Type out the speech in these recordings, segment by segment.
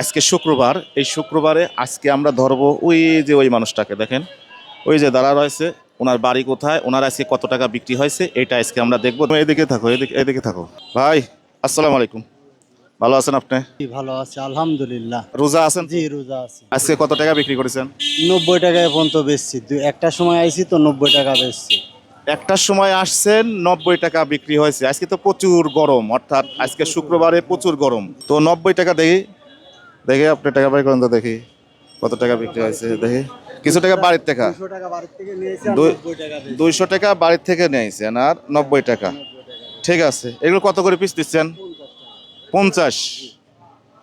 আজকে শুক্রবার এই শুক্রবারে আজকে আমরা ধরবো ওই যে ওই মানুষটাকে দেখেন। ওই যে দাঁড়া রয়েছে ওনার বাড়ি কোথায় ওনার আজকে কত টাকা বিক্রি হয়েছে এটা আজকে আমরা দেখব। তুমি এদিকে থাকো এদিকে এদিকে থাকো। ভাই আসসালামু আলাইকুম। ভালো আছেন আপনি? ভালো আছে আলহামদুলিল্লাহ। রোজা আছেন? জি রোজা আছে। আজকে কত টাকা বিক্রি করেছেন? নব্বই টাকায় পর্যন্ত বেচছি। একটা সময় আইছি তো নব্বই টাকা বেচছি। একটার সময় আসছেন নব্বই টাকা বিক্রি হয়েছে। আজকে তো প্রচুর গরম অর্থাৎ আজকে শুক্রবারে প্রচুর গরম। তো নব্বই টাকা দেখি। দেখি আপনি টাকা বাড়ি করেন তো দেখি কত টাকা বিক্রি হয়েছে দেখি। কিছু টাকা বাড়ির টাকা। দুইশো টাকা বাড়ির থেকে নিয়েছেন আর নব্বই টাকা ঠিক আছে। এগুলো কত করে পিস দিচ্ছেন? পঞ্চাশ।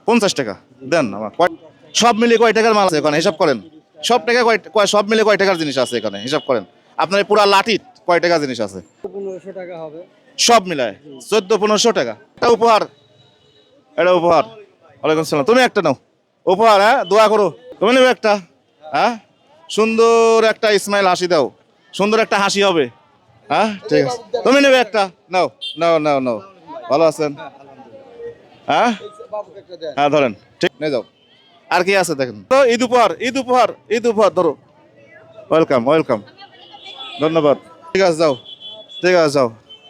পঞ্চাশ টাকা। দেন আমার। সব মিলে কয় টাকার মাল আছে এখানে? হিসাব করেন। সব টাকা কয় সব মিলে কয় টাকার জিনিস আছে এখানে? হিসাব করেন। আপনার পুরা লাঠির কয় টাকা জিনিস আছে? পনেরোশো টাকা হবে। সব মিলায়। চোদ্দ পনেরোশো টাকা। এটা উপহার। এটা উপহার। ওয়ালাইকুম সালাম তুমি একটা নাও। উপহার হ্যাঁ? দোয়া করো। তুমি নেবে একটা হ্যাঁ? সুন্দর একটা ইসমাইল হাসি দাও। সুন্দর একটা হাসি হবে হ্যাঁ? ঠিক আছে। তুমি নেবে একটা। নাও নাও নাও নাও। ভালো আছেন? হ্যাঁ? হ্যাঁ ধরেন। ঠিক, নিয়ে যাও। আর কি আছে দেখেন? তো ঈদ উপহার ঈদ উপহার ঈদ উপহার, ধরো। ওয়েলকাম ওয়েলকাম ধন্যবাদ। ঠিক আছে, যাও। ঠিক আছে, যাও।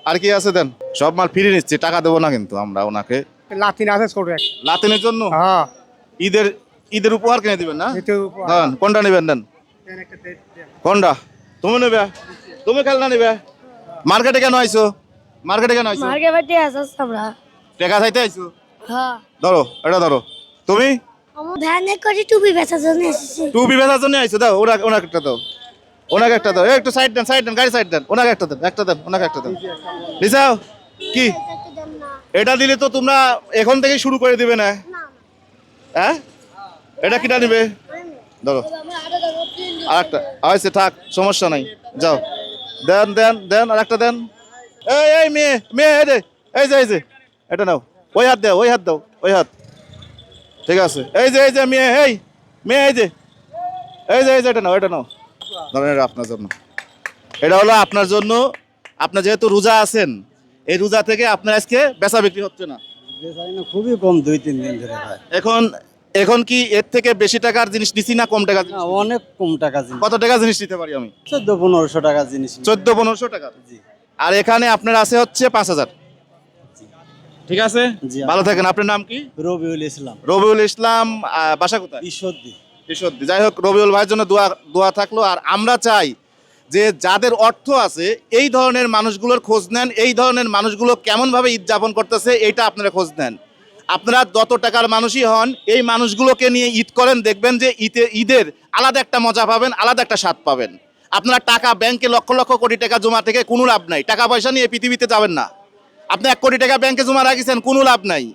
আর কি আছে দেন? সব মাল ফিরিয়ে নিচ্ছি, টাকা দেবো না কিন্তু আমরা ওনাকে। লাতিন আছে ছোট একটা লাতিনের জন্য? হ্যাঁ। ঈদের ঈদের উপহার কিনে দিবেন না? এটার উপর দেন কোনটা নেবেন দেন? কোনটা? তুমি নেবে? তুমি খেলনা নেবে? মার্কেটে কেন আইছো? মার্কেটে কেন আইছো? মার্কে বাড়ি আসাস আমরা টাকা চাইতে আইছো? হ্যাঁ। ধরো এটা ধরো। তুমি? ভ্যানে করে টুপি বেচার জন্য এসেছি। টুপি বেচার জন্য আইছো? দাও ওনাকে ওনাকে একটা দাও। ওনাকে একটা দাও। এই একটু সাইড দেন সাইড দেন গাড়ি সাইড দেন। ওনাকে একটা দেন একটা দেন ওনাকে একটা দেন লিসাও কি? এটা দিলে তো তোমরা এখন থেকে শুরু করে দিবে না? হ্যাঁ? এটা কিটা নিবে? ধরো। আর একটা আচ্ছা থাক সমস্যা নাই। যাও। দেন দেন দেন আর একটা দেন। এই এই মেয়ে মেয়ে এই যে এই যে এই যে। এটা নাও। ওই হাত দাও ওই হাত দাও ওই হাত। ঠিক আছে। এই যে এই যে মেয়ে এই মেয়ে এই যে। এই যে এই যে এটা নাও এটা নাও। ধরেন এটা আপনার জন্য। এটা হলো আপনার জন্য। আপনার যেহেতু রোজা আছেন এই রোজা থেকে আপনার আজকে বেচা বিক্রি হচ্ছে না? খুবই কম দুই তিন দিন ধরে ভাই এখন এখন কি এর থেকে বেশি টাকার জিনিস নিছি না কম? না, অনেক কম টাকা জিনিস। কত টাকা জিনিস নিতে পারি আমি? চোদ্দ পনেরোশো টাকা জিনিস চোদ্দ পনেরোশো টাকা জি। আর এখানে আপনার আছে হচ্ছে পাঁচ হাজার। ঠিক আছে? জি, ভালো থাকেন। আপনার নাম কি? রবিউল ইসলাম। রবিউল ইসলাম বাসা কোথায়? ঈশ্বরদী। ঈশ্বরদী। যাই হোক রবিউল ভাইয়ের জন্য দোয়া দোয়া থাকল। আর আমরা চাই যে যাদের অর্থ আছে, এই ধরনের মানুষগুলোর খোঁজ নেন, এই ধরনের মানুষগুলো কেমনভাবে ঈদ যাপন করতেছে, এইটা আপনারা খোঁজ নেন। আপনারা যত টাকার মানুষই হন, এই মানুষগুলোকে নিয়ে ঈদ করেন, দেখবেন যে ঈদে, ঈদের আলাদা একটা মজা পাবেন, আলাদা একটা স্বাদ পাবেন। আপনারা টাকা ব্যাংকে লক্ষ লক্ষ কোটি টাকা জমা থেকে কোনো লাভ নাই। টাকা পয়সা নিয়ে পৃথিবীতে যাবেন না। আপনি এক কোটি টাকা ব্যাংকে জমা রাখিছেন, কোনো লাভ নাই।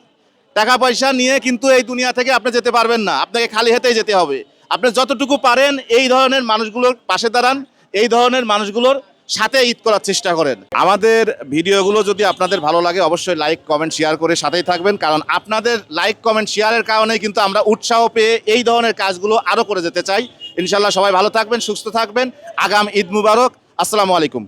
টাকা পয়সা নিয়ে কিন্তু এই দুনিয়া থেকে আপনি যেতে পারবেন না। আপনাকে খালি হাতেই যেতে হবে। আপনি যতটুকু পারেন, এই ধরনের মানুষগুলোর পাশে দাঁড়ান এই ধরনের মানুষগুলোর সাথে ঈদ করার চেষ্টা করেন। আমাদের ভিডিওগুলো যদি আপনাদের ভালো লাগে, অবশ্যই লাইক, কমেন্ট, শেয়ার করে সাথেই থাকবেন। কারণ আপনাদের লাইক, কমেন্ট, শেয়ারের কারণে কিন্তু আমরা উৎসাহ পেয়ে এই ধরনের কাজগুলো আরও করে যেতে চাই। ইনশাল্লাহ সবাই ভালো থাকবেন, সুস্থ থাকবেন। আগাম ঈদ মুবারক। আসসালামু আলাইকুম।